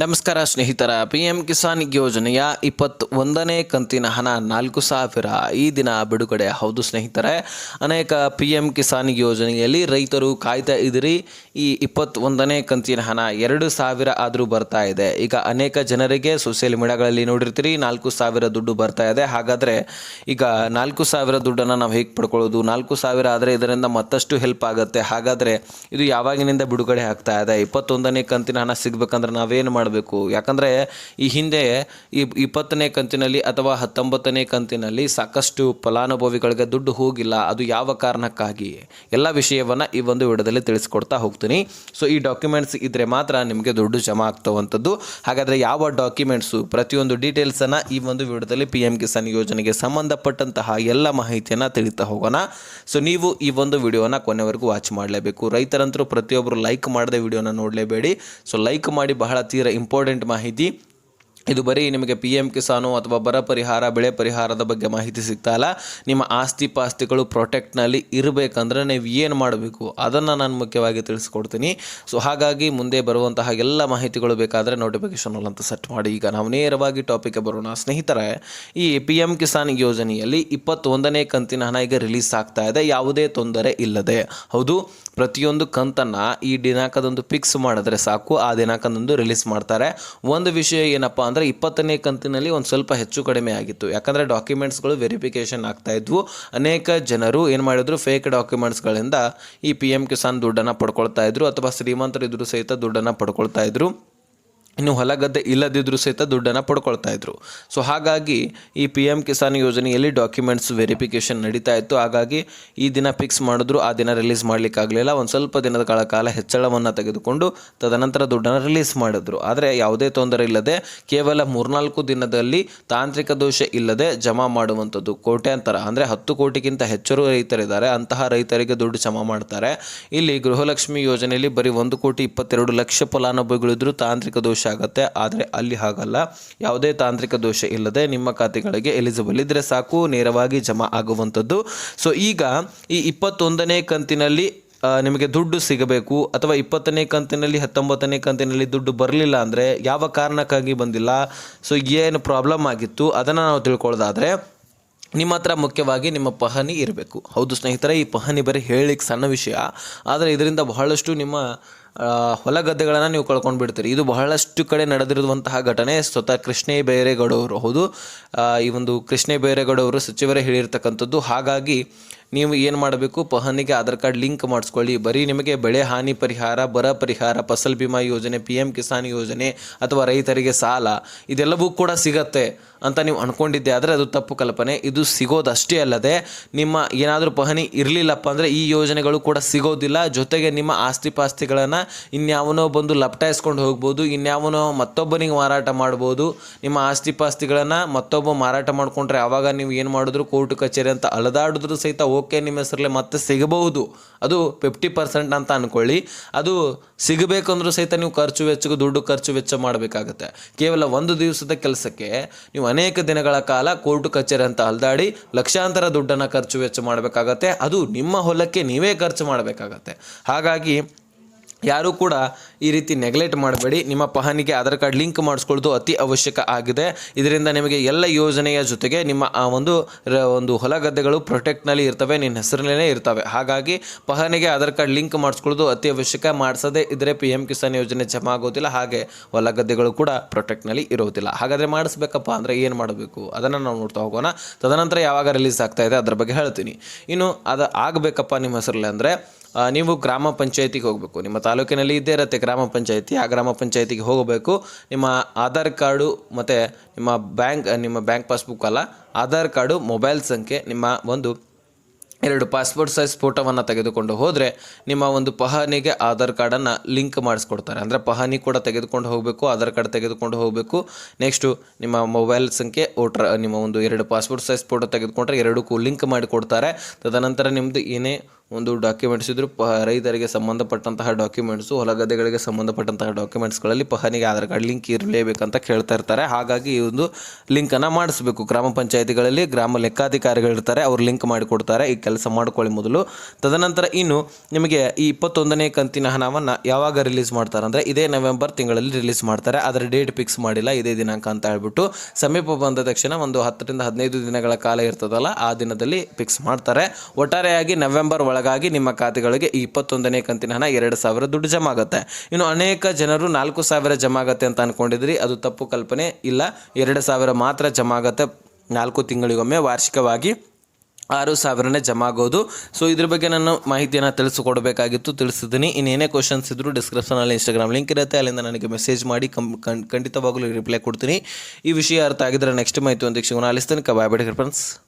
ನಮಸ್ಕಾರ ಸ್ನೇಹಿತರ P M Kisan ಯೋಜನೆಯ ಇಪ್ಪತ್ತು ಒಂದನೇ ಕಂತಿನ ಹಣ ನಾಲ್ಕು ಸಾವಿರ ಈ ದಿನ ಬಿಡುಗಡೆ. ಹೌದು ಸ್ನೇಹಿತರೆ, ಅನೇಕ ಪಿ ಎಂ ಕಿಸಾನ್ ಯೋಜನೆಯಲ್ಲಿ ರೈತರು ಕಾಯ್ತಾ ಇದ್ದೀರಿ. ಈ ಇಪ್ಪತ್ತೊಂದನೇ ಕಂತಿನ ಹಣ ಎರಡು ಸಾವಿರ ಆದರೂ ಬರ್ತಾ ಇದೆ. ಈಗ ಅನೇಕ ಜನರಿಗೆ ಸೋಷಿಯಲ್ ಮೀಡಿಯಾಗಳಲ್ಲಿ ನೋಡಿರ್ತೀರಿ, ನಾಲ್ಕು ಸಾವಿರ ದುಡ್ಡು ಬರ್ತಾ ಇದೆ. ಹಾಗಾದರೆ ಈಗ ನಾಲ್ಕು ಸಾವಿರ ದುಡ್ಡನ್ನು ನಾವು ಹೇಗೆ ಪಡ್ಕೊಳ್ಳೋದು? ನಾಲ್ಕು ಸಾವಿರ ಆದರೆ ಇದರಿಂದ ಮತ್ತಷ್ಟು ಹೆಲ್ಪ್ ಆಗುತ್ತೆ. ಹಾಗಾದರೆ ಇದು ಯಾವಾಗಿನಿಂದ ಬಿಡುಗಡೆ ಆಗ್ತಾ ಇದೆ? ಇಪ್ಪತ್ತೊಂದನೇ ಕಂತಿನ ಹಣ ಸಿಗ್ಬೇಕಂದ್ರೆ ನಾವೇನು ಮಾಡಬೇಕು. ಯಾಕಂದರೆ ಈ ಹಿಂದೆ ಈ ಇಪ್ಪತ್ತನೇ ಕಂತಿನಲ್ಲಿ ಅಥವಾ ಹತ್ತೊಂಬತ್ತನೇ ಕಂತಿನಲ್ಲಿ ಸಾಕಷ್ಟು ಫಲಾನುಭವಿಗಳಿಗೆ ದುಡ್ಡು ಹೋಗಿಲ್ಲ. ಅದು ಯಾವ ಕಾರಣಕ್ಕಾಗಿ? ಎಲ್ಲ ವಿಷಯವನ್ನು ಈ ಒಂದು ವಿಡಿಯೋದಲ್ಲಿ ತಿಳಿಸ್ಕೊಡ್ತಾ ಹೋಗ್ತೀನಿ. ಸೊ ಈ ಡಾಕ್ಯುಮೆಂಟ್ಸ್ ಇದ್ದರೆ ಮಾತ್ರ ನಿಮಗೆ ದುಡ್ಡು ಜಮಾ ಆಗ್ತವಂಥದ್ದು. ಹಾಗಾದರೆ ಯಾವ ಡಾಕ್ಯುಮೆಂಟ್ಸು ಪ್ರತಿಯೊಂದು ಡೀಟೇಲ್ಸನ್ನು ಈ ಒಂದು ವಿಡಿಯೋದಲ್ಲಿ ಪಿ ಎಂ ಕಿಸಾನ್ ಯೋಜನೆಗೆ ಸಂಬಂಧಪಟ್ಟಂತಹ ಎಲ್ಲ ಮಾಹಿತಿಯನ್ನು ತಿಳಿತಾ ಹೋಗೋಣ. ಸೊ ನೀವು ಈ ಒಂದು ವಿಡಿಯೋನ ಕೊನೆವರೆಗೂ ವಾಚ್ ಮಾಡಲೇಬೇಕು. ರೈತರಂತರೂ ಪ್ರತಿಯೊಬ್ಬರು ಲೈಕ್ ಮಾಡದೆ ವಿಡಿಯೋನ ನೋಡಲೇಬೇಡಿ. ಸೊ ಲೈಕ್ ಮಾಡಿ ಬಹಳ ತೀರ ಇಂಪಾರ್ಟೆಂಟ್ ಮಾಹಿತಿ ಇದು ಬರೀ ನಿಮಗೆ ಪಿ ಎಂ ಕಿಸಾನು ಅಥವಾ ಬರ ಪರಿಹಾರ, ಬೆಳೆ ಪರಿಹಾರದ ಬಗ್ಗೆ ಮಾಹಿತಿ ಸಿಗ್ತಾ ಇಲ್ಲ ನಿಮ್ಮ ಆಸ್ತಿ ಪಾಸ್ತಿಗಳು ಪ್ರೊಟೆಕ್ಟ್ನಲ್ಲಿ ಇರಬೇಕಂದ್ರೆ ನೀವು ಏನು ಮಾಡಬೇಕು ಅದನ್ನು ನಾನು ಮುಖ್ಯವಾಗಿ ತಿಳಿಸ್ಕೊಡ್ತೀನಿ. ಸೊ ಹಾಗಾಗಿ ಮುಂದೆ ಬರುವಂತಹ ಎಲ್ಲ ಮಾಹಿತಿಗಳು ಬೇಕಾದರೆ ನೋಟಿಫಿಕೇಶನ್ ಅಂತ ಸೆಟ್ ಮಾಡಿ. ಈಗ ನಾವು ನೇರವಾಗಿ ಟಾಪಿಕ್ಗೆ ಬರೋಣ. ಸ್ನೇಹಿತರೆ, ಈ ಪಿ ಎಂ ಕಿಸಾನ್ ಯೋಜನೆಯಲ್ಲಿ ಇಪ್ಪತ್ತೊಂದನೇ ಕಂತಿನ ಹಣ ಈಗ ರಿಲೀಸ್ ಆಗ್ತಾ ಇದೆ. ಯಾವುದೇ ತೊಂದರೆ ಇಲ್ಲದೆ. ಹೌದು, ಪ್ರತಿಯೊಂದು ಕಂತನ್ನು ಈ ದಿನಾಂಕದಂದು ಫಿಕ್ಸ್ ಮಾಡಿದ್ರೆ ಸಾಕು. ಆ ದಿನಾಂಕದಂದು ರಿಲೀಸ್ ಮಾಡ್ತಾರೆ. ಒಂದು ವಿಷಯ ಏನಪ್ಪ ಅಂದರೆ ಇಪ್ಪತ್ತನೇ ಕಂತಿನಲ್ಲಿ ಒಂದು ಸ್ವಲ್ಪ ಹೆಚ್ಚು ಕಡಿಮೆ ಆಗಿತ್ತು. ಯಾಕಂದರೆ ಡಾಕ್ಯುಮೆಂಟ್ಸ್ಗಳು ವೆರಿಫಿಕೇಷನ್ ಆಗ್ತಾ ಇದ್ವು. ಅನೇಕ ಜನರು ಏನು ಮಾಡಿದ್ರು ಫೇಕ್ ಡಾಕ್ಯುಮೆಂಟ್ಸ್ಗಳಿಂದ ಈ ಪಿ ಎಂ ಕಿಸಾನ್ ದುಡ್ಡನ್ನು ಪಡ್ಕೊಳ್ತಾ ಇದ್ರು ಅಥವಾ ಶ್ರೀಮಂತರು ಇದ್ರು ಸಹಿತ ದುಡ್ಡನ್ನು ಪಡ್ಕೊಳ್ತಾ ಇದ್ರು. ಇನ್ನು ಹೊಲ ಗದ್ದೆ ಇಲ್ಲದಿದ್ದರೂ ಸಹಿತ ದುಡ್ಡನ್ನು ಪಡ್ಕೊಳ್ತಾ ಇದ್ರು. ಸೊ ಹಾಗಾಗಿ ಈ ಪಿ ಎಂ ಕಿಸಾನ್ ಯೋಜನೆಯಲ್ಲಿ ಡಾಕ್ಯುಮೆಂಟ್ಸ್ ವೆರಿಫಿಕೇಷನ್ ನಡೀತಾ ಇತ್ತು. ಹಾಗಾಗಿ ಈ ದಿನ ಫಿಕ್ಸ್ ಮಾಡಿದ್ರು, ಆ ದಿನ ರಿಲೀಸ್ ಮಾಡಲಿಕ್ಕಾಗಲಿಲ್ಲ ಒಂದು ಸ್ವಲ್ಪ ದಿನದ ಕಾಲ ಹೆಚ್ಚಳವನ್ನು ತೆಗೆದುಕೊಂಡು ತದನಂತರ ದುಡ್ಡನ್ನು ರಿಲೀಸ್ ಮಾಡಿದ್ರು. ಆದರೆ ಯಾವುದೇ ತೊಂದರೆ ಇಲ್ಲದೆ, ಕೇವಲ ಮೂರ್ನಾಲ್ಕು ದಿನದಲ್ಲಿ ತಾಂತ್ರಿಕ ದೋಷ ಇಲ್ಲದೆ ಜಮಾ ಮಾಡುವಂಥದ್ದು ಕೋಟ್ಯಾಂತರ, ಅಂದರೆ ಹತ್ತು ಕೋಟಿಗಿಂತ ಹೆಚ್ಚು ರೈತರಿದ್ದಾರೆ. ಅಂತಹ ರೈತರಿಗೆ ದುಡ್ಡು ಜಮಾ ಮಾಡ್ತಾರೆ. ಇಲ್ಲಿ ಗೃಹಲಕ್ಷ್ಮಿ ಯೋಜನೆಯಲ್ಲಿ ಬರೀ ಒಂದು ಕೋಟಿ ಇಪ್ಪತ್ತೆರಡು ಲಕ್ಷ ಫಲಾನುಭವಿಗಳಿದ್ದರೂ ತಾಂತ್ರಿಕ ದೋಷ ಆಗುತ್ತೆ. ಆದರೆ ಅಲ್ಲಿ ಹಾಗಲ್ಲ. ಯಾವುದೇ ತಾಂತ್ರಿಕ ದೋಷ ಇಲ್ಲದೆ ನಿಮ್ಮ ಖಾತೆಗಳಿಗೆ ಎಲಿಜಿಬಲ್ ಇದ್ದರೆ ಸಾಕು, ನೇರವಾಗಿ ಜಮಾ ಆಗುವಂಥದ್ದು. ಸೊ ಈಗ ಈ ಇಪ್ಪತ್ತೊಂದನೇ ಕಂತಿನಲ್ಲಿ ನಿಮಗೆ ದುಡ್ಡು ಸಿಗಬೇಕು ಅಥವಾ ಇಪ್ಪತ್ತನೇ ಕಂತಿನಲ್ಲಿ, ಹತ್ತೊಂಬತ್ತನೇ ಕಂತಿನಲ್ಲಿ ದುಡ್ಡು ಬರಲಿಲ್ಲ ಅಂದರೆ ಯಾವ ಕಾರಣಕ್ಕಾಗಿ ಬಂದಿಲ್ಲ? ಸೊ ಏನು ಪ್ರಾಬ್ಲಮ್ ಆಗಿತ್ತು? ಅದನ್ನು ನಾವು ತಿಳ್ಕೊಳ್ಳೋದಾದರೆ, ನಿಮ್ಮ ಹತ್ರ ಮುಖ್ಯವಾಗಿ ನಿಮ್ಮ ಪಹಣಿ ಇರಬೇಕು. ಹೌದು ಸ್ನೇಹಿತರೆ, ಈ ಪಹಣಿ ಬರೀ ಹೇಳಲಿಕ್ಕೆ ಸಣ್ಣ ವಿಷಯ. ಆದರೆ ಇದರಿಂದ ಬಹಳಷ್ಟು ನಿಮ್ಮ ಹೊಲ ಗದ್ದೆಗಳನ್ನು ನೀವು ಕಳ್ಕೊಂಡು ಬಿಡ್ತೀರಿ ಇದು ಬಹಳಷ್ಟು ಕಡೆ ನಡೆದಿರುವಂತಹ ಘಟನೆ. ಸ್ವತಃ ಕೃಷ್ಣೇ ಬೈರೇಗೌಡವರು. ಹೌದು. ಈ ಒಂದು ಕೃಷ್ಣೇ ಬೈರೇಗೌಡವರು ಸಚಿವರೇ ಹೇಳಿರ್ತಕ್ಕಂಥದ್ದು. ಹಾಗಾಗಿ ನೀವು ಏನು ಮಾಡಬೇಕು? ಪಹನಿಗೆ ಆಧಾರ್ ಕಾರ್ಡ್ ಲಿಂಕ್ ಮಾಡಿಸ್ಕೊಳ್ಳಿ. ಬರೀ ನಿಮಗೆ ಬೆಳೆ ಹಾನಿ ಪರಿಹಾರ, ಬರ ಪರಿಹಾರ, ಫಸಲ್ ಬಿಮಾ ಯೋಜನೆ, ಪಿ ಎಂ ಕಿಸಾನ್ ಯೋಜನೆ ಅಥವಾ ರೈತರಿಗೆ ಸಾಲ ಇದೆಲ್ಲವೂ ಕೂಡ ಸಿಗತ್ತೆ ಅಂತ ನೀವು ಅಂದ್ಕೊಂಡಿದ್ದೆ ಆದರೆ ಅದು ತಪ್ಪು ಕಲ್ಪನೆ. ಇದು ಸಿಗೋದಷ್ಟೇ ಅಲ್ಲದೆ ನಿಮ್ಮ ಏನಾದರೂ ಪಹಣಿ ಇರಲಿಲ್ಲಪ್ಪ ಅಂದರೆ ಈ ಯೋಜನೆಗಳು ಕೂಡ ಸಿಗೋದಿಲ್ಲ. ಜೊತೆಗೆ ನಿಮ್ಮ ಆಸ್ತಿ ಪಾಸ್ತಿಗಳನ್ನು ಇನ್ಯಾವನೋ ಬಂದು ಲಪ್ಟಾಯಿಸ್ಕೊಂಡು ಹೋಗ್ಬೋದು, ಇನ್ಯಾವನೋ ಮತ್ತೊಬ್ಬನಿಗೆ ಮಾರಾಟ ಮಾಡ್ಬೋದು. ನಿಮ್ಮ ಆಸ್ತಿ ಪಾಸ್ತಿಗಳನ್ನು ಮತ್ತೊಬ್ಬ ಮಾರಾಟ ಮಾಡಿಕೊಂಡ್ರೆ ಆವಾಗ ನೀವು ಏನು ಮಾಡಿದ್ರು? ಕೋರ್ಟ್ ಕಚೇರಿ ಅಂತ ಅಲದಾಡಿದ್ರು ಸಹಿತ ಓಕೆ ನಿಮ್ಮ ಹೆಸರಲ್ಲೇ ಮತ್ತೆ ಸಿಗಬಹುದು. ಅದು ಫಿಫ್ಟಿ ಪರ್ಸೆಂಟ್ ಅಂತ ಅಂದ್ಕೊಳ್ಳಿ ಅದು ಸಿಗಬೇಕಂದ್ರೂ ಸಹಿತ ನೀವು ಖರ್ಚು ವೆಚ್ಚಗೂ ದುಡ್ಡು ಖರ್ಚು ವೆಚ್ಚ ಮಾಡಬೇಕಾಗತ್ತೆ. ಕೇವಲ ಒಂದು ದಿವಸದ ಕೆಲಸಕ್ಕೆ ನೀವು ಅನೇಕ ದಿನಗಳ ಕಾಲ ಕೋರ್ಟ್ ಕಚೇರಿ ಅಂತ ಅಲ್ದಾಡಿ ಲಕ್ಷಾಂತರ ದುಡ್ಡನ್ನು ಖರ್ಚು ವೆಚ್ಚ ಮಾಡಬೇಕಾಗತ್ತೆ. ಅದು ನಿಮ್ಮ ಹೊಲಕ್ಕೆ ನೀವೇ ಖರ್ಚು ಮಾಡಬೇಕಾಗತ್ತೆ. ಹಾಗಾಗಿ ಯಾರೂ ಕೂಡ ಈ ರೀತಿ ನೆಗ್ಲೆಕ್ಟ್ ಮಾಡಬೇಡಿ. ನಿಮ್ಮ ಪಹನಿಗೆ ಆಧಾರ್ ಕಾರ್ಡ್ ಲಿಂಕ್ ಮಾಡಿಸ್ಕೊಳ್ಳೋದು ಅತಿ ಅವಶ್ಯಕ ಆಗಿದೆ. ಇದರಿಂದ ನಿಮಗೆ ಎಲ್ಲ ಯೋಜನೆಯ ಜೊತೆಗೆ ನಿಮ್ಮ ಆ ಒಂದು ಒಂದು ಹೊಲ ಗದ್ದೆಗಳು ಪ್ರೊಟೆಕ್ಟ್ನಲ್ಲಿ ಇರ್ತವೆ, ನಿನ್ನ ಹೆಸರಿನಲ್ಲೇ ಇರ್ತವೆ. ಹಾಗಾಗಿ ಪಹನಿಗೆ ಆಧಾರ್ ಕಾರ್ಡ್ ಲಿಂಕ್ ಮಾಡಿಸ್ಕೊಳ್ಳೋದು ಅತಿ ಅವಶ್ಯಕ. ಮಾಡಿಸದೇ ಇದ್ದರೆ ಪಿ ಎಂ ಕಿಸಾನ್ ಯೋಜನೆ ಜಮಾ ಆಗೋದಿಲ್ಲ. ಹಾಗೆ ಹೊಲ ಗದ್ದೆಗಳು ಕೂಡ ಪ್ರೊಟೆಕ್ಟ್ನಲ್ಲಿ ಇರೋದಿಲ್ಲ. ಹಾಗಾದರೆ ಮಾಡಿಸ್ಬೇಕಪ್ಪ ಅಂದರೆ ಏನು ಮಾಡಬೇಕು? ಅದನ್ನು ನಾವು ನೋಡ್ತಾ ಹೋಗೋಣ. ತದನಂತರ ಯಾವಾಗ ರಿಲೀಸ್ ಆಗ್ತಾ ಇದೆ ಅದರ ಬಗ್ಗೆ ಹೇಳ್ತೀನಿ. ಇನ್ನು ಅದು ಆಗಬೇಕಪ್ಪ ನಿಮ್ಮ ಹೆಸರಲ್ಲಿ ಅಂದರೆ ನೀವು ಗ್ರಾಮ ಪಂಚಾಯತಿಗೆ ಹೋಗಬೇಕು. ನಿಮ್ಮ ತಾಲೂಕಿನಲ್ಲಿ ಇದ್ದೇ ಇರುತ್ತೆ ಗ್ರಾಮ ಪಂಚಾಯತಿ. ಆ ಗ್ರಾಮ ಪಂಚಾಯತಿಗೆ ಹೋಗಬೇಕು. ನಿಮ್ಮ ಆಧಾರ್ ಕಾರ್ಡು ಮತ್ತು ನಿಮ್ಮ ಬ್ಯಾಂಕ್ ನಿಮ್ಮ ಬ್ಯಾಂಕ್ ಪಾಸ್ಬುಕ್ ಅಲ್ಲ, ಆಧಾರ್ ಕಾರ್ಡು, ಮೊಬೈಲ್ ಸಂಖ್ಯೆ, ನಿಮ್ಮ ಒಂದು ಎರಡು ಪಾಸ್ಪೋರ್ಟ್ ಸೈಜ್ ಫೋಟೋವನ್ನು ತೆಗೆದುಕೊಂಡು ಹೋದರೆ ನಿಮ್ಮ ಒಂದು ಪಹಾನಿಗೆ ಆಧಾರ್ ಕಾರ್ಡನ್ನು ಲಿಂಕ್ ಮಾಡಿಸ್ಕೊಡ್ತಾರೆ. ಅಂದರೆ ಪಹಾನಿ ಕೂಡ ತೆಗೆದುಕೊಂಡು ಹೋಗಬೇಕು, ಆಧಾರ್ ಕಾರ್ಡ್ ತೆಗೆದುಕೊಂಡು ಹೋಗಬೇಕು. ನೆಕ್ಸ್ಟು ನಿಮ್ಮ ಮೊಬೈಲ್ ಸಂಖ್ಯೆ, ವೋಟ್ರ್, ನಿಮ್ಮ ಒಂದು ಎರಡು ಪಾಸ್ಪೋರ್ಟ್ ಸೈಜ್ ಫೋಟೋ ತೆಗೆದುಕೊಂಡ್ರೆ ಎರಡಕ್ಕೂ ಲಿಂಕ್ ಮಾಡಿಕೊಡ್ತಾರೆ. ತದನಂತರ ನಿಮ್ಮದು ಏನೇ ಒಂದು ಡಾಕ್ಯುಮೆಂಟ್ಸ್ ಇದ್ದರೂ ಪ, ರೈತರಿಗೆ ಸಂಬಂಧಪಟ್ಟಂತಹ ಡಾಕ್ಯುಮೆಂಟ್ಸು ಹೊಲ ಗದ್ದೆಗಳಿಗೆ ಸಂಬಂಧಪಟ್ಟಂತಹ ಡಾಕ್ಯುಮೆಂಟ್ಸ್ಗಳಲ್ಲಿ ಪಹನಿಗೆ ಆಧಾರ್ ಕಾರ್ಡ್ ಲಿಂಕ್ ಇರಲೇಬೇಕಂತ ಕೇಳ್ತಾ ಇರ್ತಾರೆ. ಹಾಗಾಗಿ ಈ ಒಂದು ಲಿಂಕನ್ನು ಮಾಡಿಸಬೇಕು. ಗ್ರಾಮ ಪಂಚಾಯತಿಗಳಲ್ಲಿ ಗ್ರಾಮ ಲೆಕ್ಕಾಧಿಕಾರಿಗಳಿರ್ತಾರೆ ಅವ್ರು ಲಿಂಕ್ ಮಾಡಿಕೊಡ್ತಾರೆ ಈ ಕೆಲಸ ಮಾಡ್ಕೊಳ್ಳಿ ಮೊದಲು. ತದನಂತರ ಇನ್ನು ನಿಮಗೆ ಈ ಇಪ್ಪತ್ತೊಂದನೇ ಕಂತಿನ ಹಣವನ್ನು ಯಾವಾಗ ರಿಲೀಸ್ ಮಾಡ್ತಾರೆ ಅಂದರೆ ಇದೇ ನವೆಂಬರ್ ತಿಂಗಳಲ್ಲಿ ರಿಲೀಸ್ ಮಾಡ್ತಾರೆ. ಅದರ ಡೇಟ್ ಫಿಕ್ಸ್ ಮಾಡಿಲ್ಲ, ಇದೇ ದಿನಾಂಕ ಅಂತ ಹೇಳ್ಬಿಟ್ಟು ಸಮೀಪ ಬಂದ ತಕ್ಷಣ ಒಂದು ಹತ್ತರಿಂದ ಹದಿನೈದು ದಿನಗಳ ಕಾಲ ಇರ್ತದಲ್ಲ, ಆ ದಿನದಲ್ಲಿ ಫಿಕ್ಸ್ ಮಾಡ್ತಾರೆ. ಒಟ್ಟಾರೆಯಾಗಿ ನವೆಂಬರ್ ಒಳಗಾಗಿ ನಿಮ್ಮ ಖಾತೆಗಳಿಗೆ ಇಪ್ಪತ್ತೊಂದನೇ ಕಂತಿನ ಹಣ ಎರಡು ಸಾವಿರ ದುಡ್ಡು ಜಮಾ ಆಗುತ್ತೆ. ಇನ್ನು ಅನೇಕ ಜನರು ನಾಲ್ಕು ಸಾವಿರ ಜಮಾ ಆಗುತ್ತೆ ಅಂತ ಅನ್ಕೊಂಡಿದ್ರಿ. ಅದು ತಪ್ಪು ಕಲ್ಪನೆ ಇಲ್ಲ. ಎರಡು ಸಾವಿರ ಮಾತ್ರ ಜಮಾ ಆಗುತ್ತೆ. ನಾಲ್ಕು ತಿಂಗಳಿಗೊಮ್ಮೆ ವಾರ್ಷಿಕವಾಗಿ ಆರು ಸಾವಿರನೇ ಜಮಾ ಆಗೋದು. ಸೊ ಇದ್ರ ಬಗ್ಗೆ ನಾನು ಮಾಹಿತಿಯನ್ನು ತಿಳಿಸಿಕೊಡಬೇಕಾಗಿತ್ತು. ತಿಳಿಸಿದ್ದೀನಿ. ಇನ್ನೇನೇ ಕ್ವಶನ್ಸ್ ಇದ್ದರೂ ಡಿಸ್ಕ್ರಿಪ್ಷನಲ್ಲಿ ಇನ್ಸ್ಟಾಗ್ರಾಮ್ ಲಿಂಕ್ ಇರುತ್ತೆ. ಅಲ್ಲಿಂದ ನನಗೆ ಮೆಸೇಜ್ ಮಾಡಿ, ಕಂ ಖಂಡ್- ಖಂಡಿತವಾಗಲೂ ರಿಪ್ಲೈ ಕೊಡ್ತೀನಿ. ಈ ವಿಷಯ ಅರ್ಥ ಆಗಿದ್ರೆ ನೆಕ್ಸ್ಟ್ ಮಾಹಿತಿ ಒಂದು ಸಿಗೋಣ ಅಲಿಸ್ತೀನಿ ಕಬಾಯ್ ಫ್ರೆಂಡ್ಸ್